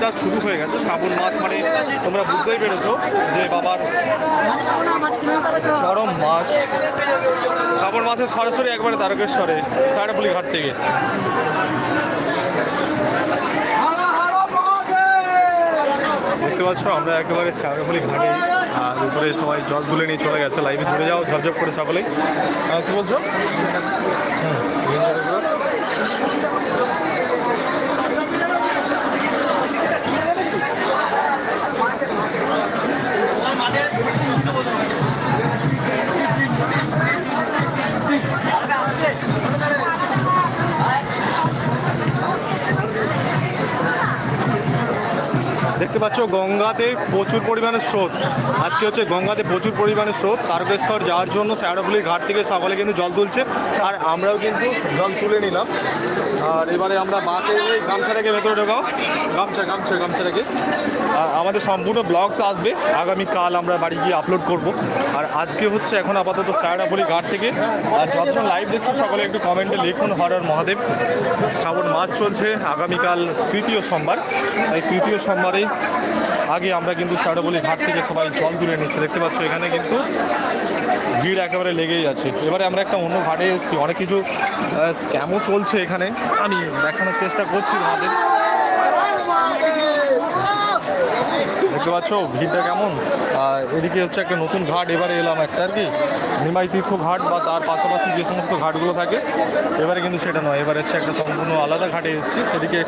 মাসটা শুরু হয়ে গেছে, শ্রাবণ মাস মানে তোমরা বুঝতেই পেরেছ যে বাবার চরম মাস। শ্রাবণ মাসে সরাসরি একবারে তারকেশ্বরে সারাপুলি ঘাট থেকে। দেখতে পাচ্ছ, আমরা একেবারে সারাপুলি ঘাটে আর উপরে সবাই জল তুলে নিয়ে চলে গেছে। লাইভে ধরে যাও ঝপঝপ করে সকলেই। কি বলছো? পাচ্ছ গঙ্গাতে প্রচুর পরিমাণে স্রোত। আজকে হচ্ছে গঙ্গাতে প্রচুর পরিমাণে স্রোত। তারকেশ্বর যাওয়ার জন্য শ্যাওড়াফুলির ঘাট থেকে সকালে কিন্তু জল তুলছে। আর আমরাও কিন্তু জল তুলে নিলাম। আর এবারে আমরা মাকে গামছাটাকে ভেতরে ঢোকাও। গামছা গামছা, গামছাটাকে। আমাদের সম্পূর্ণ ব্লগস আসবে। আগামীকাল আমরা বাড়ি গিয়ে আপলোড করব। আর আজকে হচ্ছে এখন আপাতত শ্যাওড়াফুলি ঘাট থেকে। আর যতক্ষণ লাইভ দেখছ, সকলে একটু কমেন্টে লিখুন হরর মহাদেব। শ্রাবণ মাস চলছে। আগামীকাল তৃতীয় সোমবার। তাই তৃতীয় সোমবারে আগে আমরা কিন্তু শ্যাওড়াফুলি ঘাট থেকে সবাই জল তুলে নিচ্ছি দেখতে পাচ্ছ এখানে কিন্তু ভিড় একেবারে লেগেই আছে। এবারে আমরা একটা অন্য ঘাটে এসেছি, অনেক কিছু স্ক্যামও চলছে এখানে। আমি দেখানোর চেষ্টা করছি আমাদের দেখতে পাচ্ছ ভিড়টা কেমন? আর এদিকে হচ্ছে একটা নতুন ঘাট, এবারে এলাম একটা আর কি, নিমাই তীর্থ ঘাট বা তার পাশাপাশি যে সমস্ত ঘাটগুলো থাকে, এবারে কিন্তু সেটা নয়, এবারে হচ্ছে একটা সম্পূর্ণ আলাদা ঘাটে এসেছি। সেদিকে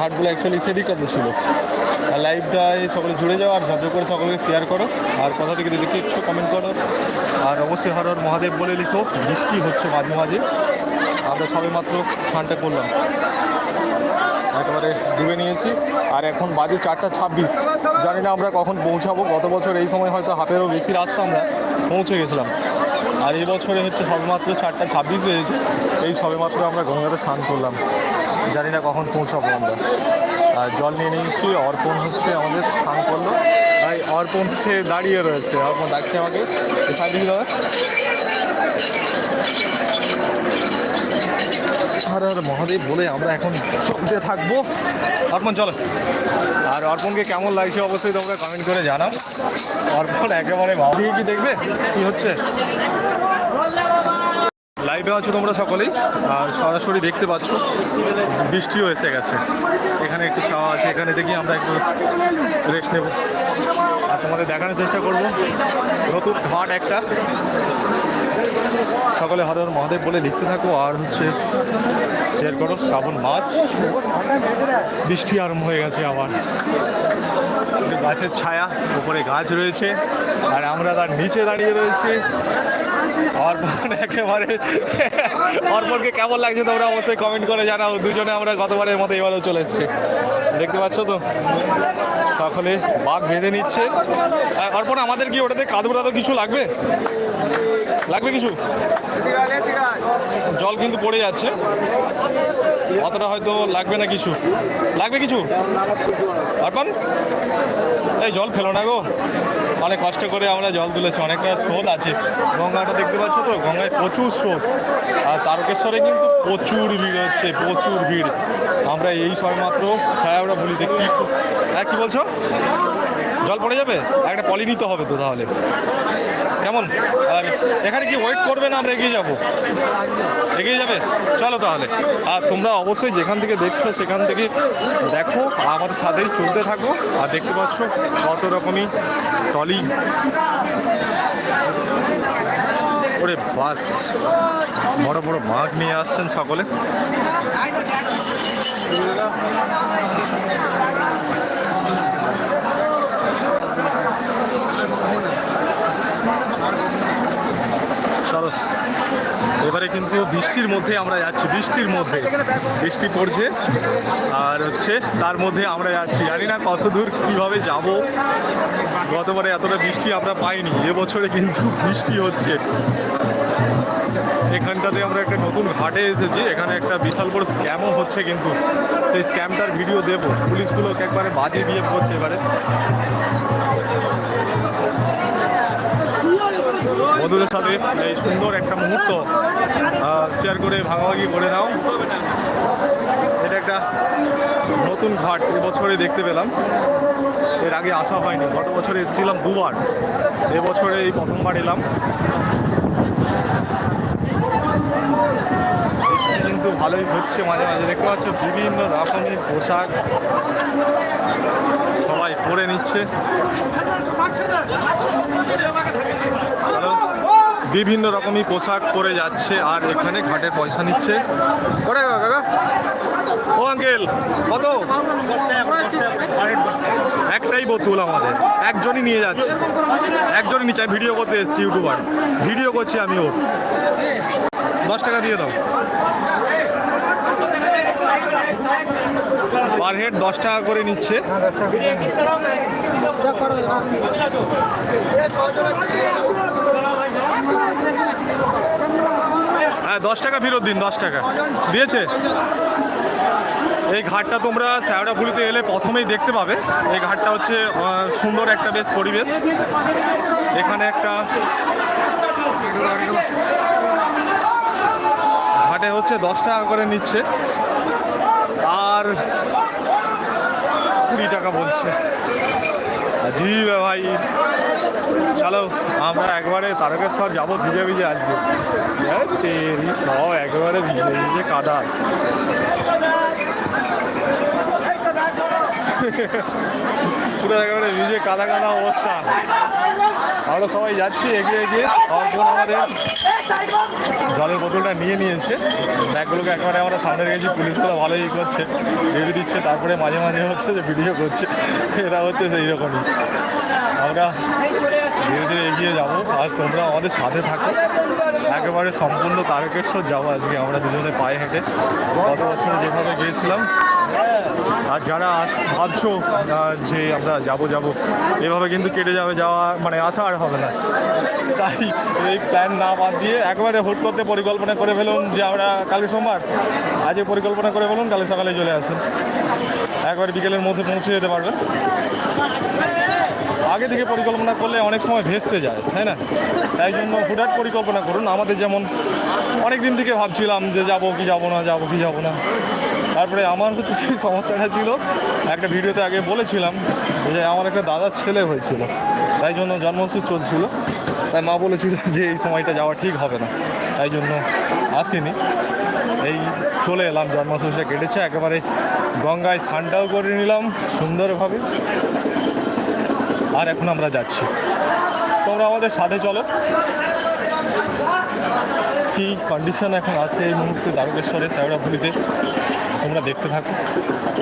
ঘাটগুলো অ্যাকচুয়ালি সেদিকটাতে ছিল। লাইভটায় সকলে জুড়ে যাও আর ঝপঝপ করে সকলকে শেয়ার করো। আর কথা থেকে লিখে একটু কমেন্ট করো। আর অবশ্যই হর হর মহাদেব বলে লিখো বৃষ্টি হচ্ছে মাঝে মাঝে। আমরা সবে মাত্র স্নানটা করলাম। একেবারে ডুবে নিয়েছি। আর এখন বাজে চারটা ছাব্বিশ। জানি না আমরা কখন পৌঁছাবো। গত বছর এই সময় হয়তো হাফেরও বেশি রাস্তা আমরা পৌঁছে গেছিলাম। আর এই বছরে হচ্ছে সবেমাত্র চারটা ছাব্বিশ বেজেছে। এই সবেমাত্র আমরা গঙ্গাতে স্নান করলাম। জানি না কখন পৌঁছাবো আমরা। জল নিয়ে নিয়েছি অর্পণ হচ্ছে আমাদের স্নান করল। তাই অর্পণ হচ্ছে দাঁড়িয়ে রয়েছে। অর্পণ ডাকছে আমাকে। দিকে দাদা হর হর মহাদেব বলে আমরা এখন চলতে থাকব। অর্পণ, চলো। আর অর্পণকে কেমন লাগছে অবশ্যই তোমরা কমেন্ট করে জানাও। অর্পণ একেবারে দিয়ে কি দেখবে? কি হচ্ছে? লাইভে আছো তোমরা সকলেই, আর সরাসরি দেখতে পাচ্ছ। বৃষ্টিও এসে গেছে। এখানে একটু ছাওয়া আছে, এখানে দেখি আমরা একটু রেস্ট নেব। আর তোমাদের দেখানোর চেষ্টা করব। নতুন ঘাট একটা। সকলে হর হর মহাদেব বলে লিখতে থাকো, আর হচ্ছে শেয়ার করো, শ্রাবণ মাস। বৃষ্টি আরম্ভ হয়ে গেছে আবার। গাছের ছায়া, উপরে গাছ রয়েছে, আর আমরা তার নিচে দাঁড়িয়ে রয়েছি। অর্পণ একেবারে অর্পণকে কেমন লাগছে তোমরা অবশ্যই কমেন্ট করে জানাও। দুজনে আমরা গতবারের মতো এবারেও চলে এসেছি। দেখতে পাচ্ছ তো? সকলে বাঘ বেঁধে নিচ্ছে। অর্পণ, আমাদের কি ওটাতে কাদুরা তো কিছু লাগবে? লাগবে কিছু? জল কিন্তু পড়ে যাচ্ছে। অতটা হয়তো লাগবে না কিছু। লাগবে কিছু? অর্পণ এই জল ফেলো না গো। অনেক কষ্ট করে আমরা জল তুলেছি, অনেকটা স্রোত আছে। গঙ্গাটা দেখতে পাচ্ছ তো? গঙ্গায় প্রচুর স্রোত। আর তারকেশ্বরে কিন্তু প্রচুর ভিড় হচ্ছে, প্রচুর ভিড়। আমরা এই সবেমাত্র সায়াবরা বলি দেখি। হ্যাঁ কী বলছো? জল পড়ে যাবে? একটা পলি নিতে হবে তো তাহলে। কেমন? আর এখানে কি ওয়েট করবে না আমরা এগিয়ে যাব? এগিয়ে যাবে? চলো তাহলে। আর তোমরা অবশ্যই যেখান থেকে দেখছ সেখান থেকে দেখো, আমার সাথেই চলতে থাকো। আর দেখতে পাচ্ছ কত রকমই টলি ওরে বাস, বড় বড় মাছ নিয়ে আসছেন সকলে। এবারে কিন্তু বৃষ্টির মধ্যে আমরা যাচ্ছি, বৃষ্টির মধ্যে। বৃষ্টি পড়ছে, আর হচ্ছে তার মধ্যে আমরা যাচ্ছি। জানি না কত দূর কীভাবে যাব। গতবারে এতটা বৃষ্টি আমরা পাইনি, এবছরে কিন্তু বৃষ্টি হচ্ছে। এখানটাতে আমরা একটা নতুন ঘাটে এসেছি, এখানে একটা বিশাল বড় স্ক্যামও হচ্ছে কিন্তু। সেই স্ক্যামটার ভিডিও দেবো। পুলিশগুলোকে একবারে বাজে বিয়ে করছে এবারে। বন্ধুদের সাথে এই সুন্দর একটা মুহূর্ত শেয়ার করে ভাগাভাগি করে নাও। এটা একটা নতুন ঘাট এবছরে দেখতে পেলাম। এর আগে আসা হয়নি, গত বছরে এসেছিলাম দুবার। এবছরে এই প্রথমবার এলাম। কিন্তু ভালোই হচ্ছে মাঝে মাঝে, দেখতে পাচ্ছ বিভিন্ন রকমের পোশাক সবাই পরে নিচ্ছে। বিভিন্ন রকমই পোশাক পরে যাচ্ছে আর এখানে ঘাটের পয়সা নিচ্ছে। কাকা। ও আঙ্কেল কত? একটাই বোতল আমাদের। একজনই নিয়ে যাচ্ছে। একজনই নিচে আমি ভিডিও করতে এসেছি ইউটিউবার ভিডিও করছি আমি ওর। দশ টাকা দিয়ে দাও। পার হেড দশ টাকা করে নিচ্ছে। হ্যাঁ দশ টাকা ফেরত দিন, দশ টাকা। দিয়েছে? এই ঘাটটা তোমরা শ্যাওড়াফুলিতে এলে প্রথমেই দেখতে পাবে। এই ঘাটটা হচ্ছে সুন্দর একটা বেশ পরিবেশ। এখানে একটা ঘাটে হচ্ছে দশ টাকা করে নিচ্ছে। আর কুড়ি টাকা বলছে। জি ভাই। চলো, আমরা একবারে তারকেশ্বর যাব ভিজে ভিজে আজকে। সব একেবারে ভিজে ভিজে কাদা। পুরো একেবারে ভিজে কাদা কাদা অবস্থা। আমরা সবাই যাচ্ছি, এগিয়ে এগিয়ে। অর্পণ আমাদের জলের বোতলটা নিয়ে নিয়েছে। ব্যাগগুলোকে একেবারে আমরা সামনে রেখেছি, পুলিশগুলো ভালোই করছে। রেডি দিচ্ছে, তারপরে মাঝে মাঝে হচ্ছে যে ভিডিও করছে। এরা হচ্ছে সেই রকমই আমরা ধীরে ধীরে এগিয়ে যাব। আর তোমরা আমাদের সাথে থাকো। একেবারে সম্পূর্ণ তারকেশ্বর যাব আজকে আমরা দুজনে পায়ে হেঁটে। গত বছর যেভাবে গিয়েছিলাম, আর যারা ভাবছ যে আমরা যাব যাব, এভাবে কিন্তু কেটে যাবে, যাওয়া মানে আসা আর হবে না। তাই এই প্ল্যান না বাদ দিয়ে একবারে হুট করতে পরিকল্পনা করে ফেলুন যে আমরা কালকে সোমবার। আজকে পরিকল্পনা করে ফেলুন কালকে সকালে চলে আসুন। একবারে বিকেলের মধ্যে পৌঁছে যেতে পারবেন। আগে থেকে পরিকল্পনা করলে অনেক সময় ভেস্তে যায়, তাই না? তাই জন্য হুটহাট পরিকল্পনা করুন। আমাদের যেমন অনেক দিন থেকে ভাবছিলাম যে যাব কি যাব না, যাব কি যাব না। তারপরে আমার হচ্ছে সেই সমস্যাটা ছিল, একটা ভিডিওতে আগে বলেছিলাম যে আমার একটা দাদার ছেলে হয়েছিল, তাই জন্য জন্মোৎসব চলছিল। তাই মা বলেছিল যে এই সময়টা যাওয়া ঠিক হবে না, তাই জন্য আসিনি। এই চলে এলাম জন্মোৎসবটা কেটেছে, একেবারে গঙ্গায় স্নানটাও করে নিলাম সুন্দরভাবে। আর এখন আমরা যাচ্ছি। তোমরা আমাদের সাথে চলো। কি কন্ডিশন এখন আছে এই মুহূর্তে দ্বারকেশ্বরে শ্যাওড়াফুলিতে তোমরা দেখতে থাকো।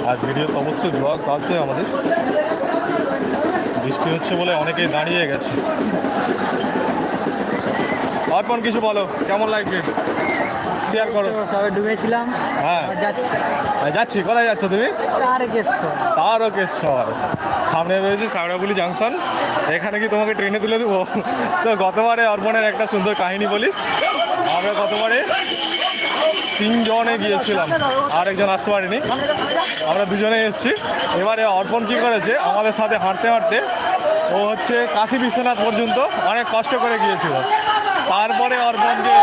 আর ভিডিও তো অবশ্যই ব্লগস আছে আমাদের। বৃষ্টি হচ্ছে বলে অনেকেই দাঁড়িয়ে গেছে। অর্পণ কিছু বলো কেমন লাগবে শেয়ার করো। সবাই ডুবেছিলাম। হ্যাঁ। যাচ্ছি। যাচ্ছি কোথায় যাচ্ছ তুমি? তারকেশ্বর। তারকেশ্বর। সামনে রয়েছে সাগরাগুলি জাংশন। এখানে কি তোমাকে ট্রেনে তুলে দেবো? তো গতবারে অর্পণের একটা সুন্দর কাহিনী বলি। আমরা গতবারে তিনজনে গিয়েছিলাম, আরেকজন আসতে পারিনি। আমরা দুজনে এসেছি। এবারে অর্পণ কি করেছে, আমাদের সাথে হাঁটতে হাঁটতে ও হচ্ছে কাশী বিশ্বনাথ পর্যন্ত অনেক কষ্ট করে গিয়েছিল। তারপরে অর্পণকে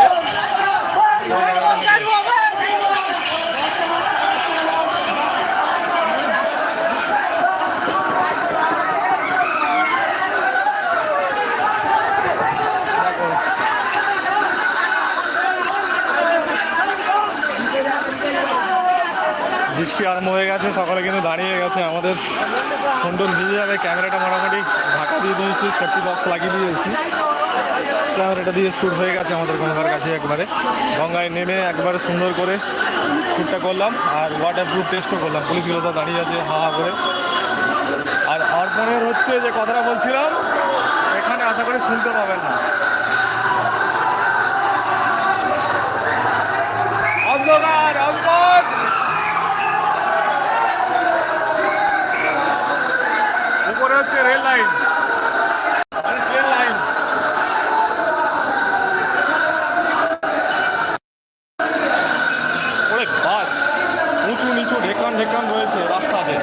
আরম্ভ হয়ে গেছে, সকালে কিন্তু দাঁড়িয়ে গেছে, আমাদের সুন্দর ভিজে যাবে, ক্যামেরাটা মোটামুটি ঢাকা দিয়ে দিয়েছি সেফটি বক্স লাগিয়ে দিয়েছি। ক্যামেরাটা দিয়ে শ্যুট হয়ে গেছে আমাদের গঙ্গার কাছে একবারে। গঙ্গায় নেমে একবারে সুন্দর করে শ্যুটটা করলাম, আর ওয়াটার প্রুফ টেস্টও করলাম। পুলিশগুলো তো দাঁড়িয়ে আছে, হা হা করে। আর অর্পণের হচ্ছে যে কথাটা বলছিলাম, এখানে আশা করি শুনতে পাবেন না। উপরে হচ্ছে রেল লাইন ট্রেন লাইন ওরে বাস উঁচু নিচু ঢেকান ঢেকান রয়েছে রাস্তাতে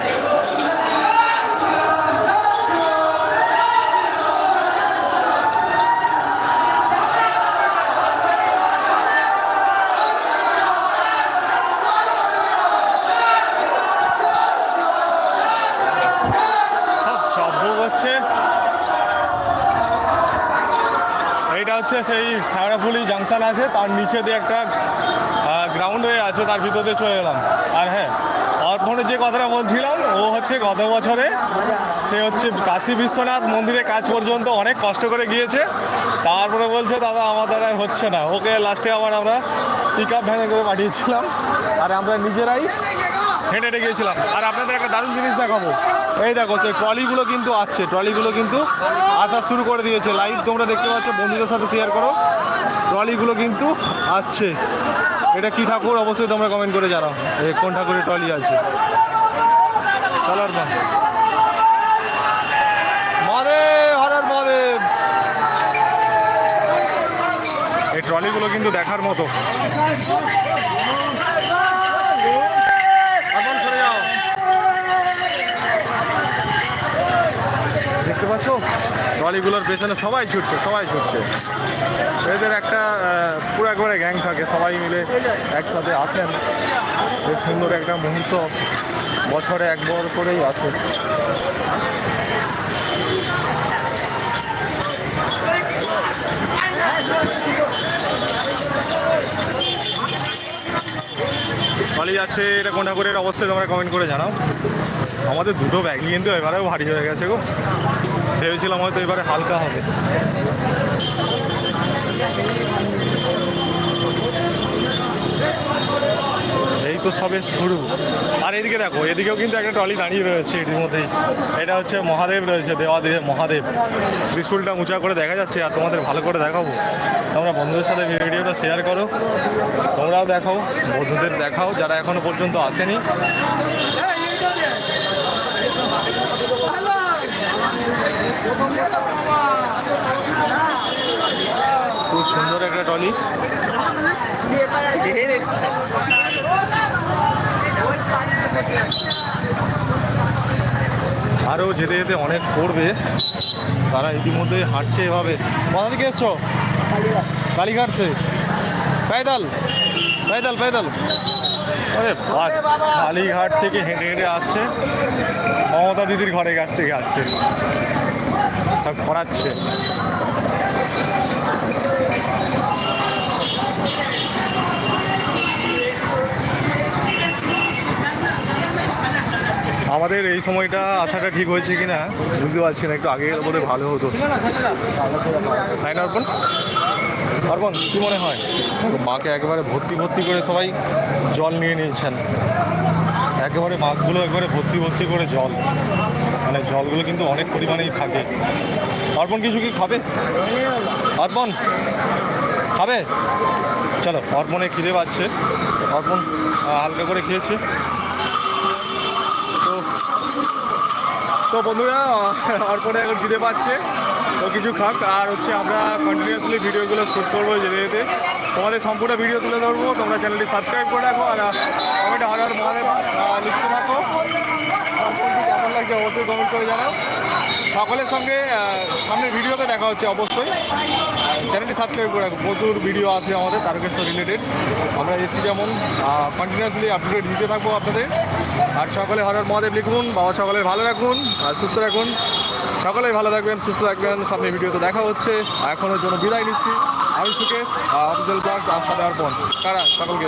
হচ্ছে এইটা হচ্ছে সেই সাগরাফুলি জাংশন আছে, তার নিচে দিয়ে একটা গ্রাউন্ড হয়ে আছে, তার ভিতর দিয়ে চলে গেলাম। আর হ্যাঁ অর্পণের যে কথাটা বলছিলাম, ও হচ্ছে গত বছরে, সে হচ্ছে কাশী বিশ্বনাথ মন্দিরে কাজ পর্যন্ত অনেক কষ্ট করে গিয়েছে। তারপরে বলছে, দাদা, আমার দ্বারা হচ্ছে না। ওকে লাস্টে আবার আমরা পিক আপ ভ্যানে করে পাঠিয়েছিলাম। আর আমরা নিজেরাই হেঁটে হেঁটে গিয়েছিলাম। আর আপনাদের একটা দারুণ জিনিস দেখাবো। এই দেখো, সেই ট্রলিগুলো কিন্তু আসছে। ট্রলিগুলো কিন্তু আসা শুরু করে দিয়েছে। লাইভ তোমরা দেখতে পাচ্ছ, বন্ধুদের সাথে শেয়ার করো। ট্রলিগুলো কিন্তু আসছে। এটা কি ঠাকুর? অবশ্যই তোমরা কমেন্ট করে জানাও। কোন ঠাকুরের ট্রলি আছে? মহাদেব। এই ট্রলিগুলো কিন্তু দেখার মতো এখন সরে যাও দেখতে পাচ্ছ ট্রলিগুলোর পেছনে সবাই ছুটছে সবাই ছুটছে। এদের একটা পুরো একবারে গ্যাং থাকে, সবাই মিলে একসাথে আসেন। খুব সুন্দর একটা মুহূর্ত, বছরে একবার করেই আছে ট্রলি যাচ্ছে এটা কোন ঠাকুরের, অবশ্যই তোমরা কমেন্ট করে জানাও। আমাদের দুটো ব্যাগই কিন্তু এবারেও ভারী হয়ে গেছে গো। ভেবেছিলাম হয়তো এবারে হালকা হবে। এই তো সবে শুরু। আর এদিকে দেখো, এদিকেও কিন্তু একটা ট্রলি দাঁড়িয়ে রয়েছে এটির মধ্যেই এটা হচ্ছে মহাদেব রয়েছে, দেওয়াদেব, মহাদেব। ত্রিশুলটা উঁচা করে দেখা যাচ্ছে, আর তোমাদের ভালো করে দেখাবো। তোমরা বন্ধুদের সাথে ভিডিওটা শেয়ার করো। তোমরাও দেখাও, বন্ধুদের দেখাও, যারা এখনও পর্যন্ত আসেনি। খুব সুন্দর একটা ট্রলি। আরও যেতে যেতে অনেক পড়বে। তারা ইতিমধ্যে হাঁটছে এভাবে। কোথা থেকে এসছো? কালীঘাট সে পায়দাল পায়দাল পায়দাল আরে বাস, কালীঘাট থেকে হেঁটে হেঁটে আসছে। মমতা দিদির ঘরের কাছ থেকে আসছে। সব করাচ্ছে আমাদের এই সময়টা আসাটা ঠিক হয়েছে কি না বুঝতে পারছি না, একটু আগে বোধহয় ভালো হতো। তাই না, অর্পণ? অর্পণ, কী মনে হয়? মাকে একেবারে ভর্তি ভর্তি করে সবাই জল নিয়ে নিয়েছেন। একেবারে মাছগুলো একবারে ভর্তি ভর্তি করে জল। মানে জলগুলো কিন্তু অনেক পরিমাণেই থাকে। অর্পণ, কিছু কি খাবে? অর্পণ, খাবে? চলো অর্পণে খিদে পাচ্ছে। অর্পণ হালকা করে খেয়েছে। তো বন্ধুরা অর্পণে এখন খিদে পাচ্ছে, তো কিছু খাক। আর হচ্ছে আমরা কন্টিনিউয়াসলি ভিডিওগুলো শ্যুট করব যেতে যেতে। তোমাদের সম্পূর্ণ ভিডিও তুলে ধরবো, তোমরা চ্যানেলটি সাবস্ক্রাইব করে রাখো, আর কমেন্টে হর হর মহাদেব লিখতে থাকো। কেমন লাগছে অবশ্যই কমেন্ট করে জানাও। সকলের সঙ্গে সামনের ভিডিওতে দেখা হচ্ছে অবশ্যই। চ্যানেলটি সাবস্ক্রাইব করে রাখো। প্রচুর ভিডিও আছে আমাদের, তারকেশ্বর রিলেটেড আমরা এসি যেমন কন্টিনিউয়াসলি আপডেট দিতে থাকব আপনাদের। আর সকলে হরের মহাদেব লিখুন, বাবা সকলে ভালো রাখুন, আর সুস্থ রাখুন। সকলেই ভালো থাকবেন, সুস্থ থাকবেন। সামনে ভিডিওতে দেখা হচ্ছে। এখনও জন্য বিদায় নিচ্ছি। আমি সুকেশ অফিসিয়াল ব্লগ আর সাথে অর্পণ কারা? সকলকে।